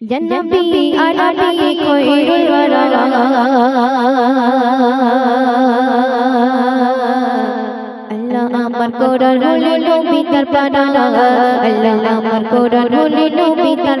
জন্নবী আরবি খৈরুল ওয়ারা। আল্লাহ আমার কোরআন হলো নবী তার আল্লাহ আমার কোরআন হলো নবী তার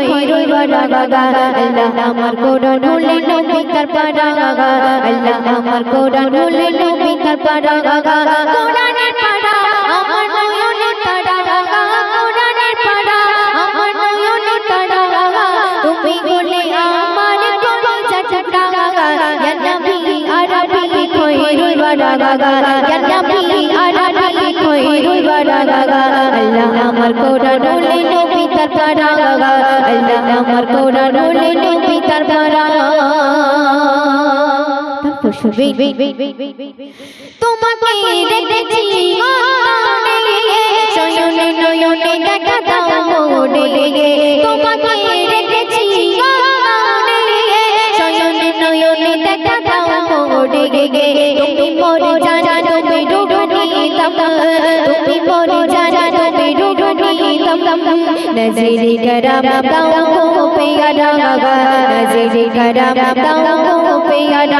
আরবি খৈরুল ওয়ারা আল্লাহ আমার কোরআন হলো নবী তার পারা আল্লাহ আমার কোরআন হলো নবী তার পারা কোরআনের পারা আমার নয়নে তারা কোরআনের পারা আমার নয়নে তারা তুমি বলে আমার কলিজা চাটা ইয়া নবী আরবি খৈরুল ওয়ারা ইয়া আল্লাহ আমার কোরআন হলো নবী তোমাকে রেখেছি শয়নে নয়নে দেখা দাও মোড়ে তোমাকে রেখেছি শয়নে নয়নে দেখা দাও মোড়ে তুমি মরে জানা তুমি ডুবনি তম মরে জানা তুমি ডুবনি তম নজরে করম দাও গো পিয়ারা নজরে করম দাও গো পিয়ারা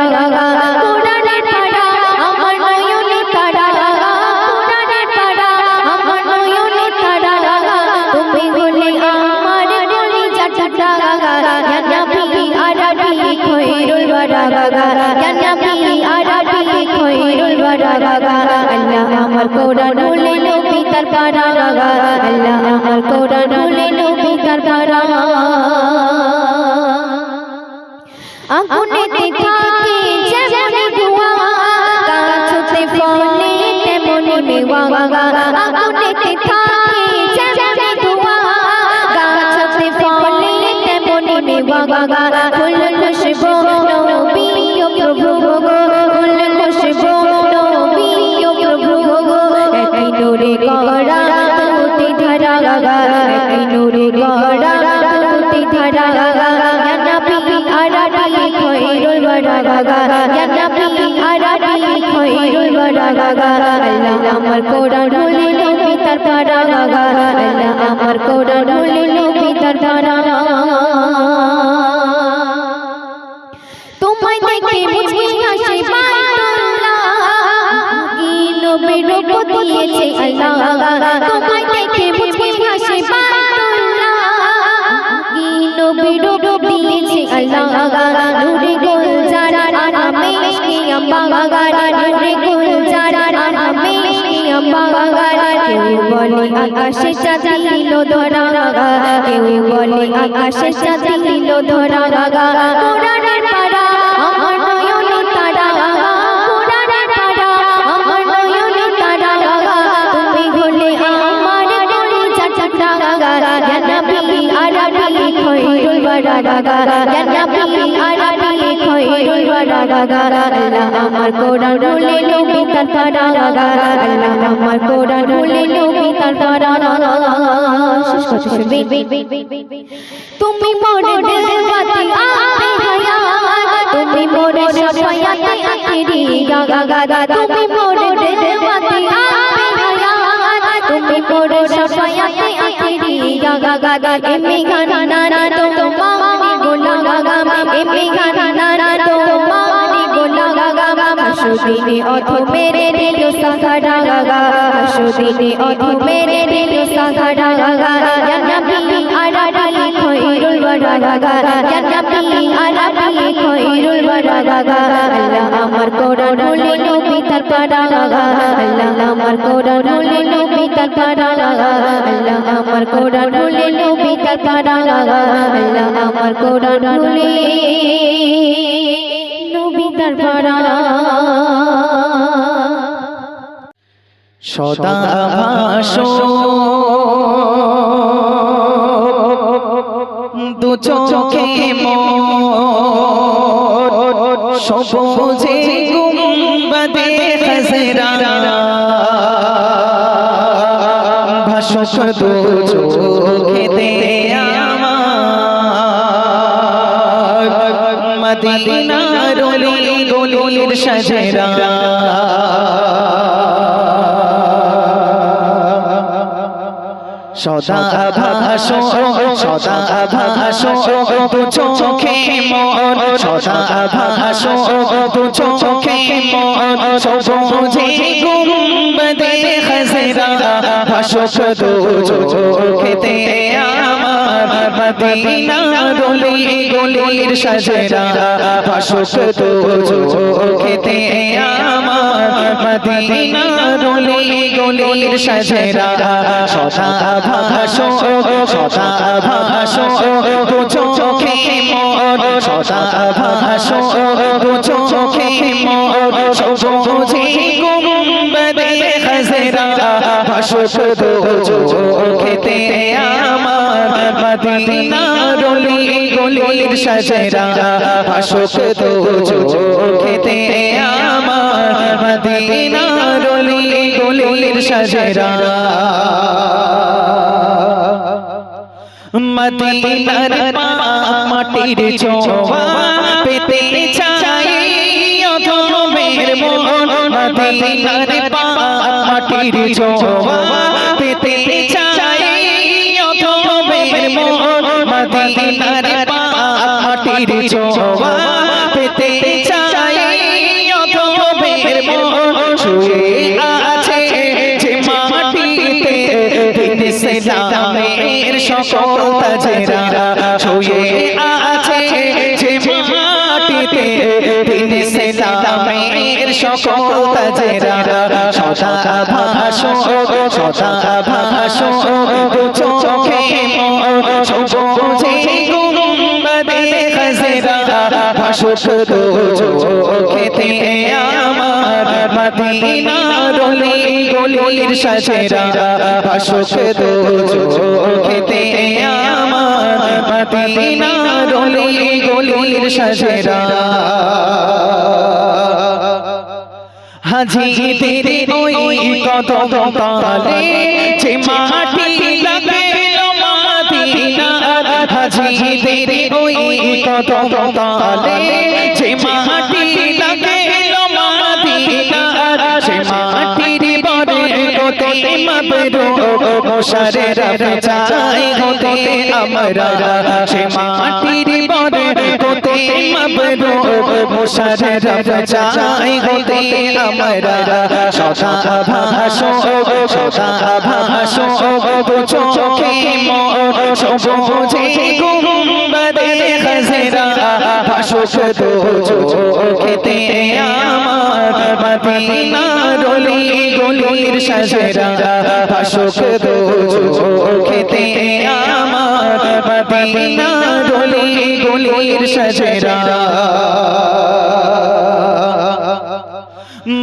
আমার কোরআন হলে নবী তার পারা আল্লাহ, আমার কোরআন হলে নবী তার পারা আগুনে থাকে যেমন ধোঁয়া, গাছতে ফলে তেমন মেওয়া। আগুনে থাকে যেমন ধোঁয়া, গাছতে ফলে তেমন মেওয়া। ওয়ারা আল্লাহ আমার কোরআন হলে নবী তার পারা আমার কোরআন হলে নবী তার পারা তোমায় দেখে মুঝে হাসি কি নবীর রূপ দিয়েছে আল্লাহ তোমায় দেখে মুঝে হাসি নূরে আর আমেশ কি আম্বা নূরে গুলজার কি কেউ বলে আকাশে চাঁদিল ধরা কেউ বলে আকাশে চাঁদিল ধরা কোরআনের পারা আমার নয়নে তারা। কোরআনের পারা আমার নয়নে তারা। তুমি হলে আমার কলিজা চাটা ইয়া নবী আরবি খৈরুল ওয়ারা ইয়া নবী আরবি খৈরুল ওয়ারা আল্লাহ আমার কোরআন হলে নবী তার পারা আল্লাহ আমার কোরআন হলে নবী তার শুনবে তুমি মোরে দিলবাতি আপে হায়াত, তুমি মোরে সফায়াতে আখেরি গা গা গা তুমি মোরে দিলবাতি আপে হায়াত, তুমি মোরে সফায়াতে আখেরি গা গা গা গা এমনি গানা না তোমারে গোলা গা গা এমনি গানা হাসুদিনে অথ মেরে দিল সাহারা গা গা হাসুদিনে অথ মেরে দিল সাহারা গা গা ইয়া নবী আরবি খৈরুল ওয়ারা ইয়া নবী আরবি খৈরুল ওয়ারা আল্লাহ আমার কোরআন হলে নবী তার পারা আল্লাহ আমার কোরআন হলে নবী তার পারা আল্লাহ আমার কোরআন হলে নবী তার পারা আল্লাহ আমার কোরআন হলে নবী তার পারা সদা ভাসো দু চোখে সবুজে গুম্বাদে খজরা ভাসক দু চোখেতে আমার। মদিনার অলি গলির সাজরা। সদা ভাসো সদা ভাসো তু চোখে মন সদা ভাসো তু চোখে মন সবুজে গুম্বদে খজরা ভাসো তু চোখেতে আমার মদিনা রলি গলির সাজরা ভাসো তু চোখেতে আমার মদিনা রলি গলির সাজরা সদা ভাসো সদা ভাসো তু চোখে মন, সদা ভাসো তু চোখে ভাসো তু চোখেতে আমার মদিনা রলি গলির সাজরা ভাসো তু চোখেতে আমার মদিনা রলি গলির সাজরা মদিনার মাটির ছোঁয়া পেতে চাই অধমের মন মদিনার মাটির পেতে চাই মদিনার মাটির ছোঁয়া পেতে চাই শুয়ে আছে যে মাটিতে সকল তাজেরা। শুয়ে সকল তাজেরা, সদা ভাসো, সদা দু চোখে সবুজে গুম্বদে খজরা ভাসো দু চোখেতে আমার মদিনা রলি গলির সাজেরা ভাসো দু চোখেতে আমার মদিনা রলি গলির সাজেরা। হাজিদের ওই কত তালে যে মাটি লাগল মাদিনার হাজিদের ওই কত তালে যে মাটি গোতে মাবরো মশারে চাই গোতে আমরা সে মাটির বরে গোতে মাবরো মশারে চাই গোতে আমরা সদা ভাসো সদা দু চোখে মন সবুজে গুম্বদে খজরা ভাসো দু চোখেতে আমার মদিনা রলি গলির সাজরা ভাসো দু চোখেতে আমার মদিনা রলি গলির সাজরা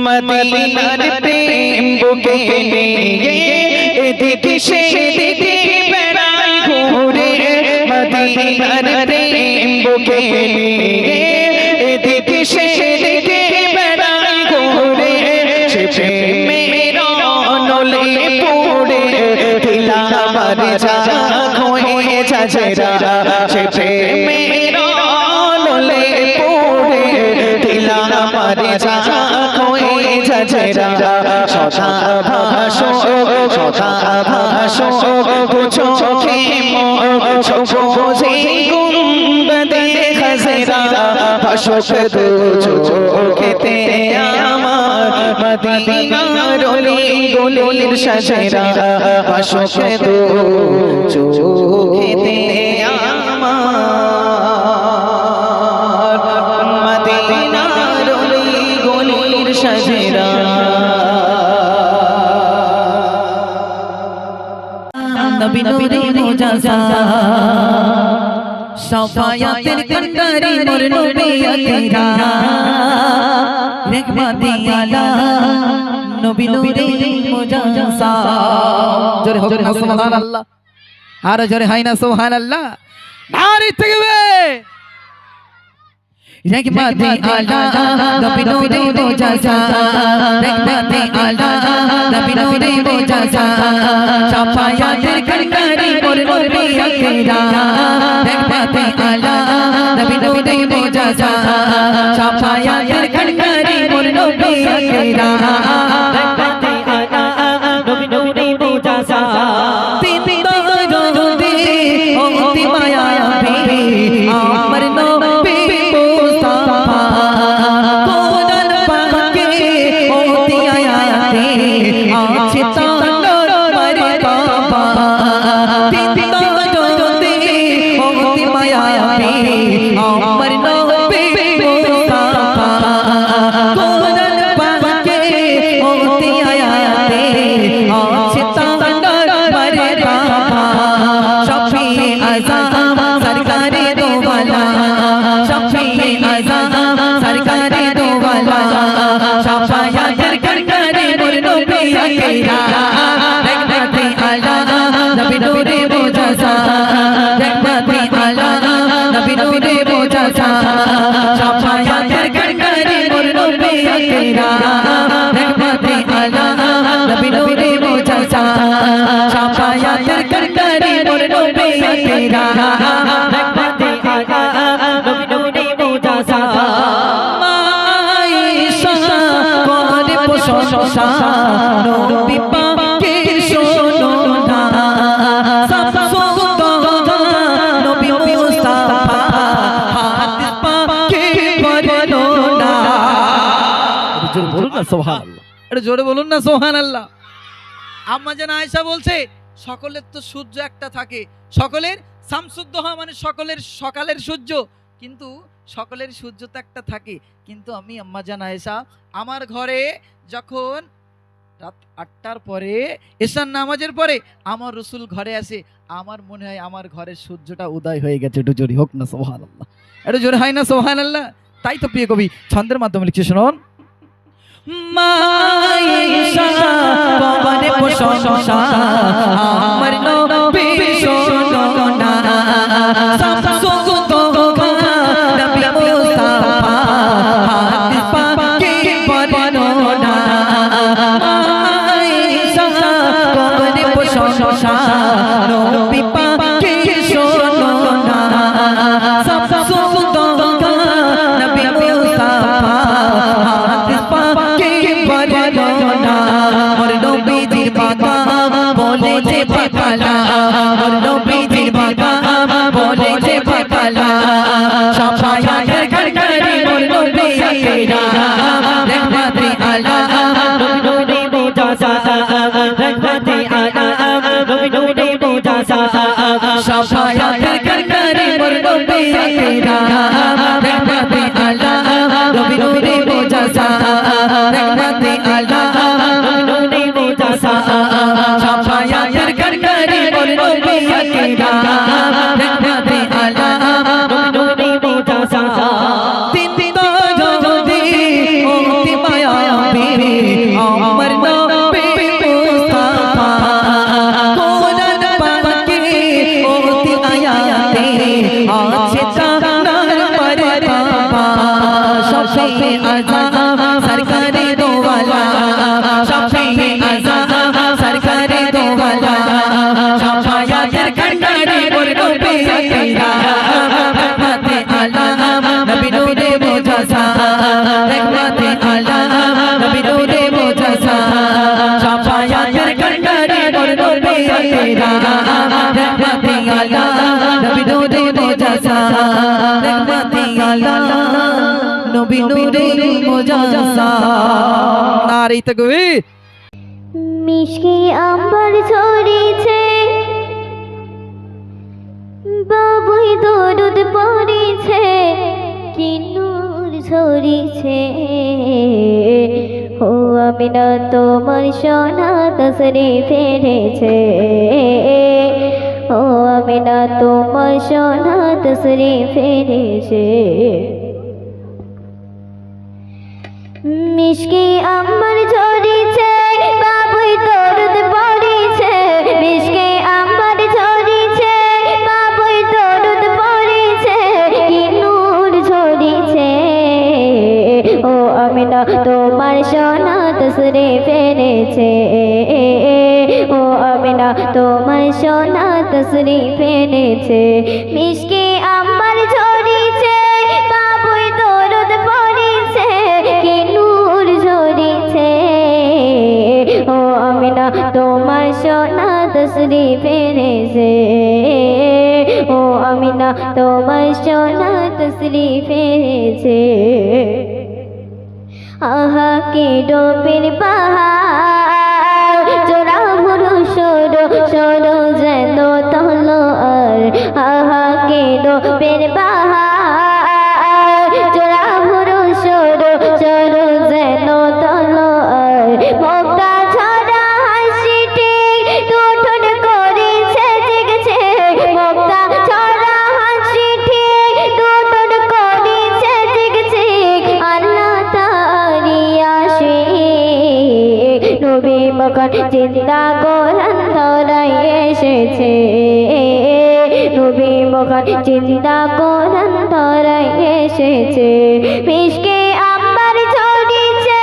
মদিনার প্রেম বুকে নিয়ে এদিকে সেদিকে বেড়াই ঘুরে মদিনার প্রেম বুকে নিয়ে সে প্রেমের নলে পড়ে দিলা আমার যা হয়ে যাজরা সে প্রেমের নলে পড়ে দিলা আমার যা হয়ে যাজরা সদা ভাসো সদা দু চোখেতে আমার মদিনা রলি গলির সাজরা। দু চোখেতে আমার মদিনা রলি গলির সাজরা। নবী নূরে মুজাজা। সাফায়াতের কন্ডারি মোর নবী আকিরা। রহমতি আলা নবী নূরে মুজাজা জোরে হোক না সুবহানাল্লাহ। আর জোরে হয় না সুবহানাল্লাহ। নারী থাকবে রহমতে আলা নবী নূরে মুজাসা রহমতে আলা নবী নূরে মুজাসা শাফায়াতের কনকারি মোর নবী আকেরা রহমতে আলা নবী নূরে মুজাসা শাফায়াতের কনকারি মোর নবী আকেরা শোনো না নবী মুস্তাফা হাদিস পাকে পড়ো না জোরে বলুন না সুবহানাল্লাহ এটা জোরে বলুন না সুবহানাল্লাহ আম্মা জান আয়েশা বলছে সকলের তো সূর্য একটা থাকে সকলের শামসুদ্দোহা মানে সকলের, সকালের সূর্য। কিন্তু সকলের সূর্য তো একটা থাকে। কিন্তু আমি আম্মা জান আয়েশা, আমার ঘরে যখন রাত আটটার পরে, এশার নামাজের পরে আমার রসুল ঘরে আসে, আমার মনে হয় আমার ঘরের সূর্যটা উদয় হয়ে গেছে। একটু জোরে হোক না সোহান আল্লাহ একটু জোরে হয় না সোহান আল্লাহ তাই তো প্রিয় কবি, ছন্দের মাধ্যমে লিখছে, শুনুন। মায়েশা যে পাকালা সাফায়াতের ঘরঘরি মোর নবী আকেরা রহমতে আলা নবী নূরে মুজাসা রহমতে আলা নবী নূরে মুজাসা সাফায়াতের ঘরঘরি মোর নবী আকেরা রহমতে আলা নবী নূরে মুজাসা রহমতে আলা নবী নূরে মুজাসা সাফায়াতের ঘরঘরি মোর নবী আকেরা কন্ডারে মোর নবী আকেরা রহমতে আলা নবী নূরে মুজাসা রহমতে আলা নবী নূরে নারী তাকবীর মিশকে আম্বার ঝরেছে বাবুই দরুদ পড়েছে কি নূর ঝরেছে ও আমি না তোমার সোনা তসরে ফেরেছে ও আমি না তোমার সোনা তসরে ফেরেছে মিশকে আমার ঝরেছে তোমার সোনা তসরে ফেলেছে ও আমিনা, তোমার সোনা তসরে ফেলেছে মিশকে আমার ঝরিছে, বাবুই দরদ পড়িছে, কি নূর ঝরিছে। ও আমিনা, তোমার সোনা তসরি ফেলেছে ও আমিনা, তোমার সোনা তসরি ফেলেছে আহা ডোপের পাহাড় জোড়া ভরু সরো সরো যেন তল আর আহাকে ডোপের পাহাড় চিন্তা করান ধরাই এসেছে। নবী চিন্তা করান ধরাই এসেছে। মিশকে আমার ঝরিছে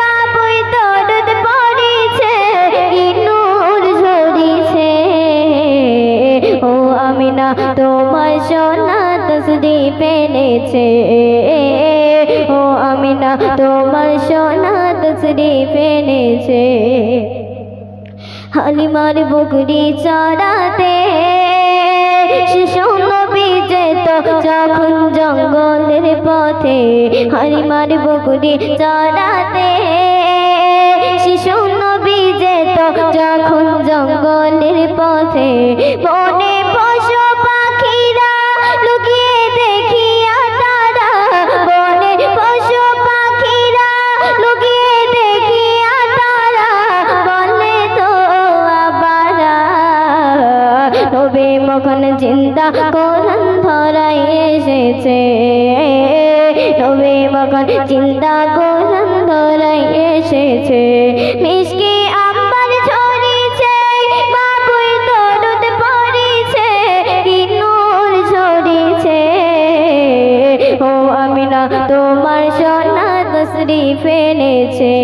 বাবুই দরদ পড়িছে কি নূর ঝরিছে ও আমিনা, তোমার সোনা তসদি পেনেছে ও আমিনা, তোমার সোনা তসদি পেনেছে হালিমার বকরি চড়াতে। শিশু নবী যেত যখন জঙ্গলের পথে হালিমার বকরি চড়াতে। শিশু নবী যেত যখন জঙ্গলের পথে, বনে চিন্তা কোরআন ধরাই এসেছে। নবী মখন চিন্তা কোরআন ধরাই এসেছে। মিশকে আমার ঝরিছে বাবুই দরদ পড়িছে কি নূর ঝরিছে। ও আমিনা, তোমার সোনা তসরি ফেলেছে।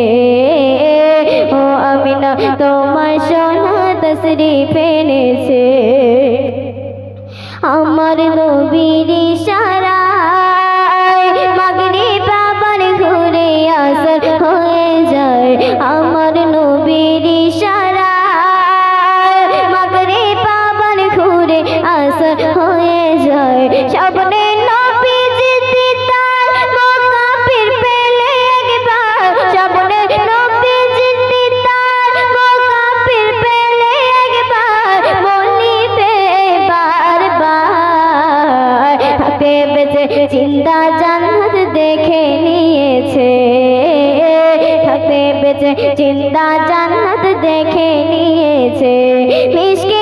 ও আমিনা, তোমার সোনা তসরি ফেলেছে। আমার নবীর ইশারায় বেঁচে চিন্তা জান্নাত দেখে নিয়েছে। থাকতে বেঁচে চিন্তা জান্নাত দেখে নিয়েছে। মিশকে